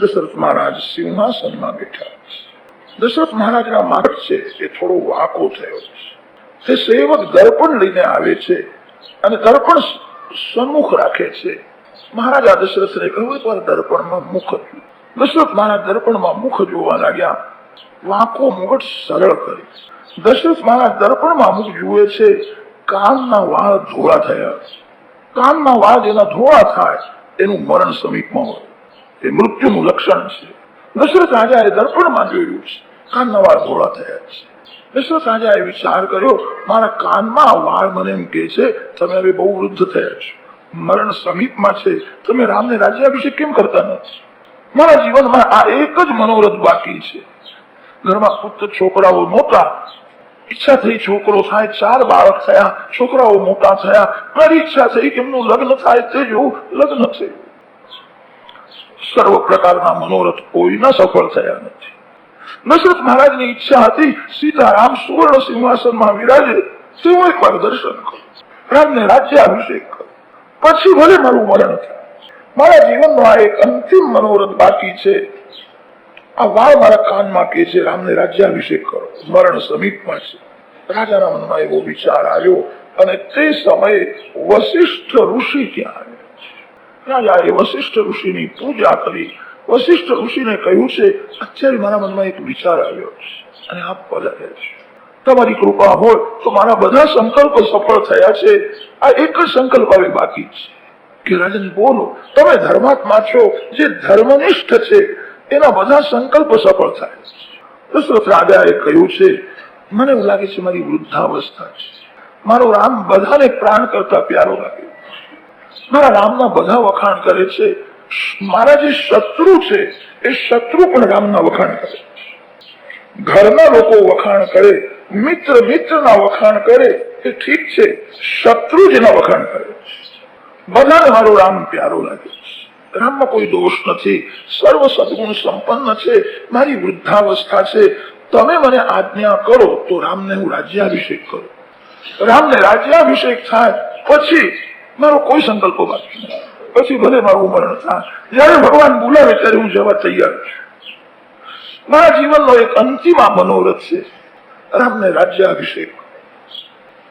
દશરથ મહારાજ સિંહાસનમાં બેઠા દશરથ મહારાજના માર્ગ છે એ થોડો વાંકો થયો તે સેવક દર્પણ લઈને આવે છે અને દર્પણ સન્મુખ રાખે છે. મહારાજા દશરથને કહ્યું એકવાર દર્પણમાં મુખ દશરથ મહારાજ દર્પણમાં મુખ જોવા લાગ્યા. વાંકો મુગટ સરળ કરી. દશરથ મહારાજ દર્પણમાં મુખ જુએ છે. કાનના વાળ ધોળા થયા. કાનના વાળ જેના ધોળા થાય એનું મરણ સમીપમાં હોય. એ મૃત્યુનું લક્ષણ છે. દશરથ રાજાએ દર્પણમાં જોયું છે. કાનના વાળ ધોળા થયા છે. દશરથ રાજાએ વિચાર કર્યો, મારા કાનમાં વાળ મને એમ કે છે, તમે હવે બહુ વૃદ્ધ થયા છો. મરણ સમીપમાં છે. તમે રામને રાજ્યાભિષેક કેમ કરતા નથી? મારા જીવનમાં આ એક જ મનોરથ બાકી છે. ઘરમાં પુત્ર છોકરાઓ મોટા ઈચ્છા થઈ છોકરો થાય, ચાર બાળક થયા, છોકરાઓ મોટા થયા. મારી ઈચ્છા થઈ કે એમનું લગ્ન થાય, તે જોવું લગ્ન થયું સર્વ પ્રકારના મનોરથ કોઈના સફળ થયા નથી. દશરથ મહારાજની ઈચ્છા હતી સીતારામ સુવર્ણ સિંહાસનમાં વિરાજે તેવું એકવાર દર્શન કરો રામને રાજ્યાભિષેક કરો પછી ભલે મારું મરણ થાય, મારા જીવનનો આ એક અંતિમ મનોરથ બાકી છે. આ વાળ મારા કાનમાં કે છે, રામને રાજ્યાભિષેક કરો. મરણ સમીપમાં છે. રાજાના મનમાં એવો વિચાર આવ્યો અને તે સમયે વશિષ્ઠ ઋષિ ત્યાં આવ્યા. રાજાએ વશિષ્ઠ ઋષિની પૂજા કરી. વશિષ્ઠ ઋષિને કહ્યું છે, અત્યારે મારા મનમાં એક વિચાર આવ્યો છે અને આપ પધારે છે. તમારી કૃપા હોય તો મારા બધા સંકલ્પ સફળ થયા છે. આ એક જ સંકલ્પ હવે બાકી છે. કે રાજન બોલો, તમે ધર્માત્મા છો, જે ધર્મનિષ્ઠ છે, એના બધા સંકલ્પ સફળ થાય દશરથ રાજાએ કહ્યું છે, મને એવું લાગે છે મારી વૃદ્ધાવસ્થા છે. મારો રામ બધાને પ્રાણ કરતા પ્યારો લાગે મારા રામના બધા વખાણ કરે છે. મારા જે શત્રુ છે, એ શત્રુ પણ રામના વખાણ કરે ઘરના લોકો વખાણ કરે, મિત્ર મિત્રના વખાણ કરે, એ ઠીક છે, શત્રુ જેના વખાણ કરે. બધાને મારો રામ પ્યારો લાગે રામમાં કોઈ દોષ નથી. સર્વ સદગુણ સંપન્ન છે. મારી વૃદ્ધાવસ્થા છે. તમે મને આજ્ઞા કરો તો રામને હું રાજ્યાભિષેક કરું. રામને રાજ્યાભિષેક થાય. પછી મારો કોઈ સંકલ્પ બાકી પછી ભલે મારું મરણ થાય. જયારે ભગવાન બોલાવે ત્યારે હું જવા તૈયાર છું. મારા જીવનનો એક અંતિમ આ મનોરથ છે. રામને રાજ્યાભિષેક.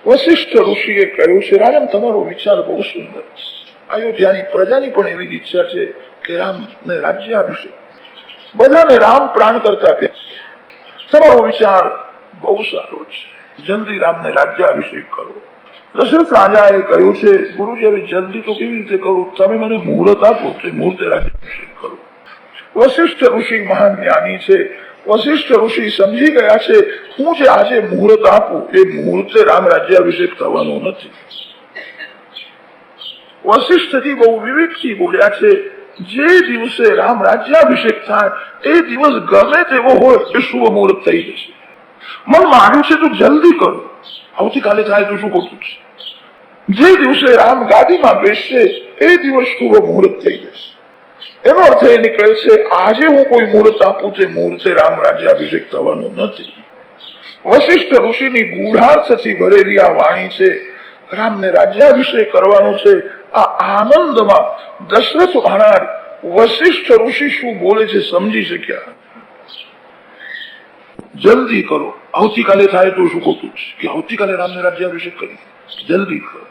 વશિષ્ઠ ઋષિએ કહ્યું છે રાજમ તમારો વિચાર બહુ સુંદર છે. અયોધ્યાની પ્રજાની પણ એવી ઈચ્છા છે કે રામને રાજ્યાભિષેક. બધાને રામ પ્રાણ કરતા કે તમારો વિચાર બહુ સારો છે. જલ્દી રામને રાજ્યાભિષેક કરો. દશરથ રાજાએ કહ્યું છે ગુરુજી જલ્દી તો કેવી રીતે કરું? તમે મને મુહૂર્ત આપો, તો મુહૂર્તે રાજ્યાભિષેક કરું. વશિષ્ઠ ઋષિ મહાન જ્ઞાની છે. વશિષ્ઠ ઋષિ સમજી ગયા છે, હું જે આજે મુહૂર્ત આપું, એ મુહૂર્તે રામ રાજ્યાભિષેક થવાનો નથી. વશિષ્ઠજી બહુ વિવેકથી બોલ્યા છે, જે દિવસે રામ રાજ્યાભિષેક થાય, એ દિવસ ગમે તેવો હોય, એ શુભ મુહૂર્ત થઈ જશે. મનમાં આવ્યું છે તો જલ્દી કરો. આવતીકાલે થાય તો શું ખોટું છે? જે દિવસે રામ ગાદીમાં બેસશે, એ દિવસ શુભ મુહૂર્ત થઈ જશે. એનો અર્થ એ નીકળે છે, આજે હું કોઈ મુહૂર્ત આપું તે મુહૂર્તે રામ રાજ્યાભિષેક થવાનો નથી. વશિષ્ઠ ઋષિની ગૂઢાર્થથી ભરેલી આ વાણી છે, રામને રાજ્યાભિષેક કરવાનો છે, આ આનંદમાં દશરથ મહારાજ વશિષ્ઠ ઋષિ શું બોલે છે સમજી શક્યા? જલ્દી કરો. આવતીકાલે થાય તો શું ખોટું છે? કે આવતીકાલે રામને રાજ્યાભિષેક કરી જલ્દી કરો.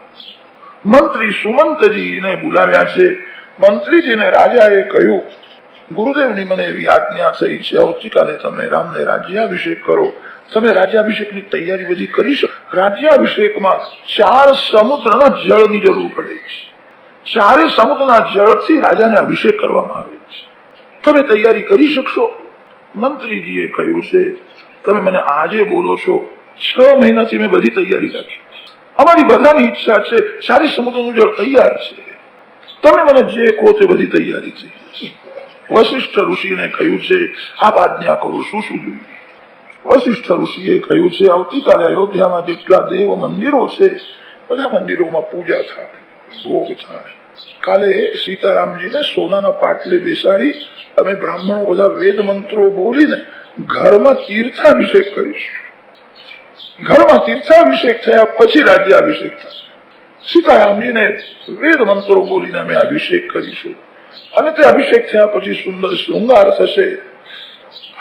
મંત્રી સુમંતજીને બોલાવ્યા છે. મંત્રીજીને રાજાએ કહ્યું, ગુરુદેવની મને એવી આજ્ઞા થઈ છે, આવતીકાલે તમે રામને રાજ્યાભિષેક કરો. તમે રાજ્યાભિષેકની તૈયારી બધી કરી શકો. રાજ્યાભિષેકમાં ચાર સમુદ્રના જળની જરૂર પડે છે. ચારે સમુદ્રના જળથી રાજાને અભિષેક કરવામાં આવે છે. તમે તૈયારી કરી શકશો? મંત્રીજીએ કહ્યું છે તમે મને આજે બોલો છો, છ મહિનાથી મેં બધી તૈયારી રાખી. અમારી બધાની ઈચ્છા છે, સારી સમુદ્રનું જળ તૈયાર છે. તમે મને જે કહો તે બધી તૈયારી છે વશિષ્ઠ ઋષિને કહ્યું છે આપ આજ્ઞા કરો, શું શું જોઈએ? વશિષ્ઠ ઋષિએ કહ્યું છે, આવતીકાલે અયોધ્યામાં જેટલા દેવ મંદિરો છે, બધા મંદિરોમાં પૂજા થાય, ભોગ થાય. કાલે સીતારામજીને સોનાના પાટલે બેસાડી અમે બ્રાહ્મણો બધા વેદ મંત્રો બોલીને ઘરમાં તીર્થાભિષેક કરીશું. ઘરમાં તીર્થાભિષેક થયા પછી રાજ્યાભિષેક થશે. સીતારામજીને વેદ મંત્રો બોલીને અમે અભિષેક કરીશું. અને તે અભિષેક થયા પછી સુંદર શૃંગાર થશે.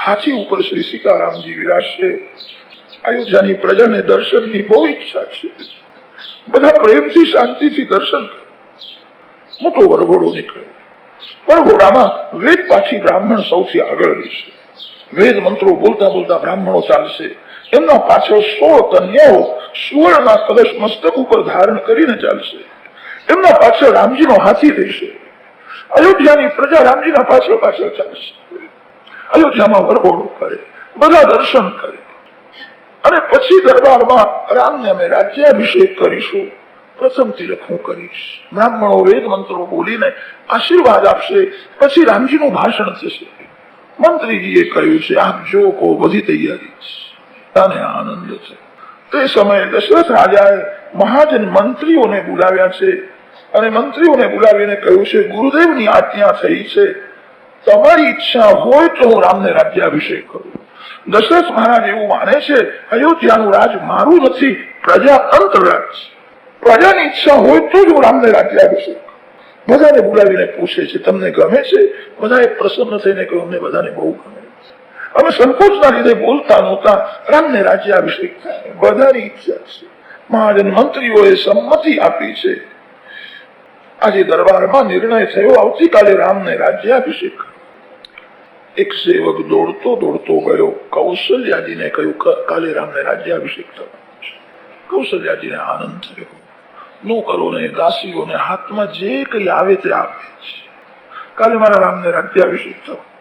હાથી ઉપર શ્રી સીતારામજી વિરાજશે. અયોધ્યાની પ્રજાને દર્શનની બહુ ઈચ્છા છે. બધા પ્રેમથી, શાંતિથી દર્શન કરે. મોટો વરઘોડો નીકળે. વરઘોડામાં વેદ પાછી બ્રાહ્મણ સૌથી આગળ રહેશે. વેદ મંત્રો બોલતા બોલતા બ્રાહ્મણો ચાલશે. એમના પાછળ સો કન્યાઓ સુવર્ણના કલશ મસ્તક ઉપર ધારણ કરીને ચાલશે. એમના પાછળ રામજીનો હાથી રહેશે. અયોધ્યાની પ્રજા રામજીના પાછળ પાછળ ચાલશે. અયોધ્યામાં વરઘોડો કરે, બધા દર્શન કરે. અને પછી દરબારમાં રામને અમે રાજ્યાભિષેક કરીશું. પ્રથમ તિલક હું કરીશ. બ્રાહ્મણો વેદ મંત્રો બોલીને આશીર્વાદ આપશે. પછી રામજીનું ભાષણ થશે. મંત્રીજીએ કહ્યું છે, આપ જો કહો બધી તૈયારી છે અને આનંદ છે તે સમયે દશરથ રાજાએ મહાજન મંત્રીઓને બોલાવ્યા છે અને મંત્રીઓને બોલાવીને કહ્યું છે, ગુરુદેવની આજ્ઞા થઈ છે. તમારી ઈચ્છા હોય તો હું રામને રાજ્યાભિષેક કરું. દશરથ મહારાજ એવું માને છે, અયોધ્યાનું રાજ મારું નથી, પ્રજા અંત રાજ પ્રજાની ઈચ્છા હોય તો જ હું રામને રાજ્યાભિષેક. બધાને બોલાવીને પૂછે છે, તમને ગમે છે? બધાએ પ્રસન્ન થઈને કહ્યું અમને બધાને બહુ ગમે અમે સંકોચના લીધે બોલતા નહોતા. રામને રાજ્યાભિષેક બધાની ઈચ્છા છે. મહાજન મંત્રીઓએ સંમતિ આપી છે. આજે દરબારમાં નિર્ણય થયો. આવતીકાલે રામને રાજ્યાભિષેક. એક સેવક દોડતો દોડતો ગયો. કૌશલ્યાજીને કહ્યું, "ક- કાલે રામને રાજ્યાભિષેક થવાનો છે. કૌશલ્યાજીને આનંદ થયો. નોકરોને દાસીઓને હાથમાં જે કઈ આવે તે આપે છે કાલે મારા રામને રાજ્યાભિષેક થવાનો.